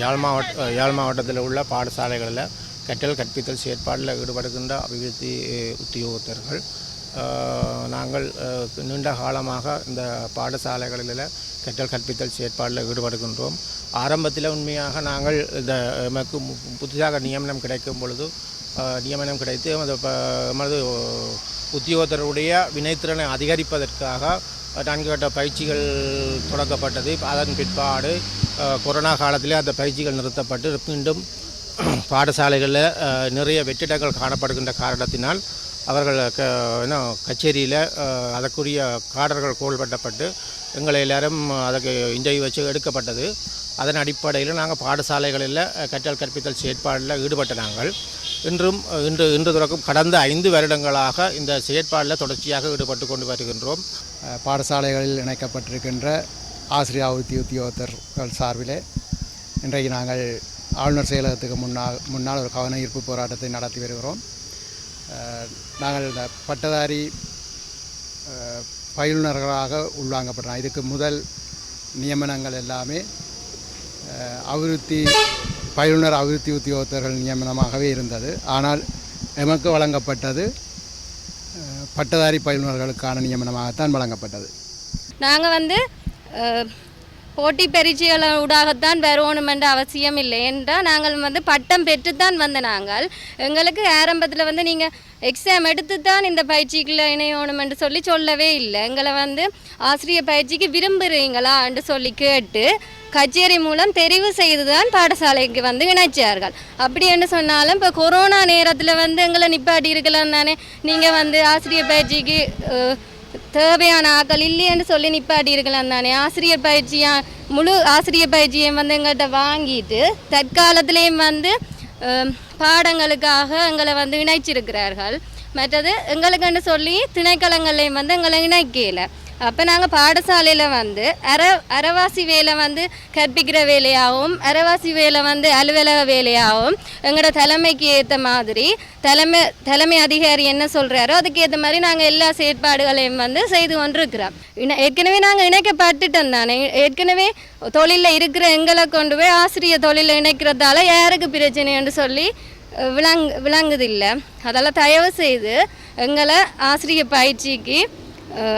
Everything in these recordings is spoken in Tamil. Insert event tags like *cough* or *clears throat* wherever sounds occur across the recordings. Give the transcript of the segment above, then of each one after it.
யாழ் மாவட்ட யாழ் மாவட்டத்தில் உள்ள பாடசாலைகளில் கற்றல் கற்பித்தல் செயற்பாடில் ஈடுபடுகின்ற அபிவிருத்தி உத்தியோகத்தர்கள் நாங்கள் நீண்ட காலமாக இந்த பாடசாலைகளில் கற்றல் கற்பித்தல் செயற்பாடில் ஈடுபடுகின்றோம். ஆரம்பத்தில் உண்மையாக நாங்கள் இந்த எமக்கு புதிதாக நியமனம் கிடைக்கும் பொழுது நியமனம் கிடைத்து எமது எமது உத்தியோகத்தருடைய வினைத்திறனை அதிகரிப்பதற்காக நான்கு கட்ட பயிற்சிகள் தொடங்கப்பட்டது. அதன் பிற்பாடு கொரோனா காலத்திலே அந்த பயிற்சிகள் நிறுத்தப்பட்டு மீண்டும் *clears throat* பாடசாலைகளில் நிறைய வெற்றிடங்கள் காணப்படுகின்ற காரணத்தினால் அவர்கள் க என்ன கச்சேரியில் அதற்குரிய காடர்கள் கோல்பட்டப்பட்டு எங்களை எல்லாரும் அதுக்கு இன்டர்வியூ வச்சு எடுக்கப்பட்டது. அதன் அடிப்படையில் நாங்கள் பாடசாலைகளில் கற்றல் கற்பித்தல் செயற்பாடில் ஈடுபட்ட நாங்கள். இன்றும் இன்று இன்று தொடக்கம் கடந்த ஐந்து வருடங்களாக இந்த செயற்பாடில் தொடர்ச்சியாக ஈடுபட்டு கொண்டு வருகின்றோம். பாடசாலைகளில் இணைக்கப்பட்டிருக்கின்ற ஆசிரியர் உத்தி உத்தியோகத்தர்கள் சார்பிலே இன்றைக்கு நாங்கள் ஆளுநர் செயலகத்துக்கு முன்னால் முன்னால் ஒரு கவன ஈர்ப்பு போராட்டத்தை நடத்தி வருகிறோம். நாங்கள் இந்த பட்டதாரி பயிலுநர்களாக உள்வாங்கப்படுறோம் உள்வாங்கப்பட்டோம் இதுக்கு முதல் நியமனங்கள் எல்லாமே அபிவிருத்தி பயிலுனர் அபிவிருத்தி உத்தியோகத்தர்கள் நியமனமாகவே இருந்தது. ஆனால் எமக்கு வழங்கப்பட்டது பட்டதாரி பயிலுனர்களுக்கான நியமனமாகத்தான் வழங்கப்பட்டது. நாங்கள் வந்து போட்டி பரீட்சைகள் வருவோணும் என்ற அவசியம் இல்லை என்றால் நாங்கள் வந்து பட்டம் பெற்றுத்தான் வந்த நாங்கள். எங்களுக்கு ஆரம்பத்தில் வந்து நீங்கள் எக்ஸாம் எடுத்து தான் இந்த பயிற்சிக்குள்ளே இணையணும் என்று சொல்லி சொல்லவே இல்லை. எங்களை வந்து ஆசிரியர் பயிற்சிக்கு விரும்புகிறீங்களா என்று சொல்லி கேட்டு கச்சேரி மூலம் தெரிவு செய்து தான் பாடசாலைக்கு வந்து இணைச்சார்கள். அப்படி என்று சொன்னாலும் இப்போ கொரோனா நேரத்தில் வந்து எங்களை நிப்பாட்டி இருக்கலாம் தானே நீங்கள் வந்து ஆசிரியர் பயிற்சிக்கு தேவையான ஆக்கள் இல்லைன்னு சொல்லி நிப்பாட்டி இருக்கலாம் தானே. ஆசிரியர் பயிற்சியா முழு ஆசிரியர் பயிற்சியை வந்து எங்கள்கிட்ட வாங்கிட்டு தற்காலத்திலையும் வந்து பாடங்களுக்காக எங்களை வந்து இணைச்சிருக்கிறார்கள். மற்றது எங்களுக்குன்னு சொல்லி திணைக்களங்கள்லையும் வந்து எங்களை இணைக்கல. அப்போ நாங்கள் பாடசாலையில் வந்து அர அறவாசி வேலை வந்து கற்பிக்கிற வேலையாகவும் அறவாசி வேலை வந்து அலுவலக வேலையாகவும் எங்களோட தலைமைக்கு ஏற்ற மாதிரி தலைமை தலைமை அதிகாரி என்ன சொல்கிறாரோ அதுக்கு ஏற்ற மாதிரி நாங்கள் எல்லா செயற்பாடுகளையும் வந்து செய்து கொண்டிருக்கிறோம். இணை ஏற்கனவே நாங்கள் இணைக்கப்பட்டுட்டோம் தானே. ஏற்கனவே தொழிலில் இருக்கிற எங்களை கொண்டு போய் ஆசிரியர் தொழிலில் இணைக்கிறதால யாருக்கு பிரச்சனைன்னு சொல்லி விளங் விளங்குதில்லை. அதெல்லாம் தயவு செய்து எங்களை ஆசிரியர் பயிற்சிக்கு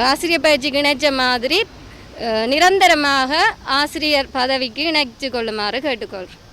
ஆசிரியர் பயிற்சிக்கு இணைச்ச மாதிரி நிரந்தரமாக ஆசிரியர் பதவிக்கு இணைச்சு கொள்ளுமாறு கேட்டுக்கொள்கிறேன்